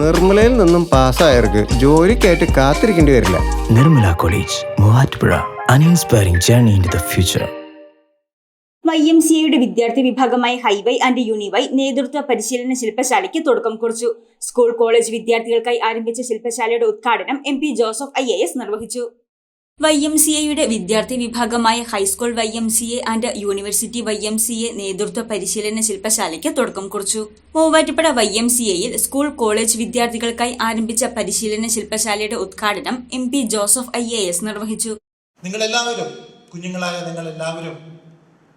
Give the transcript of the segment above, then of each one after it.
നിർമ്മലയിൽ നിന്നും പാസ്സായവർക്ക് ജോലിക്കായിട്ട് കാത്തിരിക്കേണ്ടി വരില്ല. Nirmala college Muvattupuzha. An inspiring journey in the future future. Y M C എയുടെ വിദ്യാർത്ഥി വിഭാഗമായ ഹൈവൈ ആൻഡ് യൂണിവൈ നേതൃത്വ പരിശീലന ശില്പശാലയ്ക്ക് തുടക്കം കുറിച്ചു. സ്കൂൾ കോളേജ് വിദ്യാർത്ഥികൾക്കായി ആരംഭിച്ച ശില്പശാലയുടെ ഉദ്ഘാടനം M P Joseph I A S നിർവഹിച്ചു. വൈ എം സി എയുടെ വിദ്യാർത്ഥി വിഭാഗമായ high school Y M C A and university Y M C A നേതൃത്വ പരിശീലന ശില്പശാലയ്ക്ക് തുടക്കം കുറിച്ചു. മൂവാറ്റുപുഴ വൈ എം സി എയിൽ സ്കൂൾ കോളേജ് വിദ്യാർത്ഥികൾക്കായി ആരംഭിച്ച പരിശീലന ശില്പശാലയുടെ ഉദ്ഘാടനം M P Joseph I A S നിർവഹിച്ചു. നിങ്ങളെല്ലാവരും കുഞ്ഞുങ്ങളായ നിങ്ങളെല്ലാവരും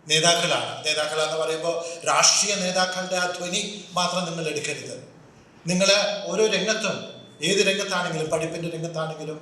നേതാക്കളാണ്. നേതാക്കളെന്ന് പറയുമ്പോൾ രാഷ്ട്രീയ നേതാക്കളുടെ ആ ധ്വനി മാത്രം നിങ്ങൾ എടുക്കരുത്. നിങ്ങൾ ഓരോ രംഗത്തും ഏത് രംഗത്താണെങ്കിലും പഠിപ്പിന്റെ രംഗത്താണെങ്കിലും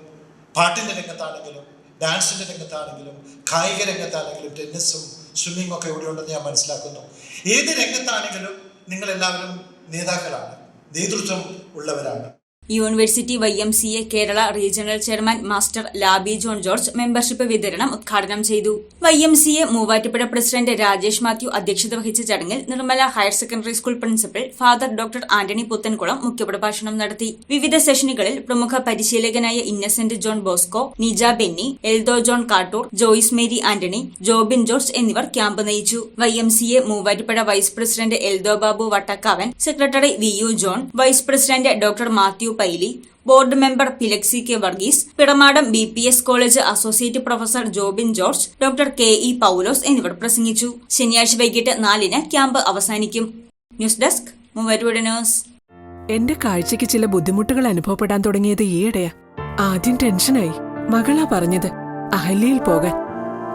പാട്ടിന്റെ രംഗത്താണെങ്കിലും ഡാൻസിന്റെ രംഗത്താണെങ്കിലും കായിക രംഗത്താണെങ്കിലും ടെന്നീസും സ്വിമ്മിങ്ങും ഒക്കെ ഇവിടെയുണ്ടെന്ന് ഞാൻ മനസ്സിലാക്കുന്നു. ഏത് രംഗത്താണെങ്കിലും നിങ്ങളെല്ലാവരും നേതാക്കളാണ് നേതൃത്വം ഉള്ളവരാണ്. University Y M C A Kerala regional chairman master Laby John George membership വിതരണം ഉദ്ഘാടനം ചെയ്തു. Y M C A Muvattupuzha president Rajesh Mathew അധ്യക്ഷത വഹിച്ച ചടങ്ങിൽ Nirmala higher secondary school principal father doctor Antony Puthenkulam മുഖ്യപ്രഭാഷണം നടത്തി. വിവിധ സെഷനുകളിൽ പ്രമുഖ പരിശീലകനായ Innocent John Bosco Nija Benny Eldho John Kattoor Joyce Mary Antony Jobin George എന്നിവർ ക്യാമ്പ് നയിച്ചു. Y M C A Muvattupuzha vice president Eldho Babu Vattakkavan secretary V U John vice president doctor Mathew Paily board member Philexy K Varghese Pidamadam B P S college associate professor Jobin George doctor K E Paulose എന്നിവർ പ്രസംഗിച്ചു. ശനിയാഴ്ച വൈകിട്ട് നാലിന് camp അവസാനിക്കും. News desk എന്റെ കാഴ്ചക്ക് ചില ബുദ്ധിമുട്ടുകൾ അനുഭവപ്പെടാൻ തുടങ്ങിയത് ഈയിടെയാ. ആദ്യം ടെൻഷനായി. മകളാ പറഞ്ഞത് അഹല്യയിൽ പോകാൻ.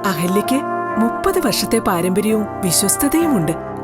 അഹല്യയ്ക്ക് മുപ്പത് വർഷത്തെ പാരമ്പര്യവും വിശ്വസ്തതയുമുണ്ട്.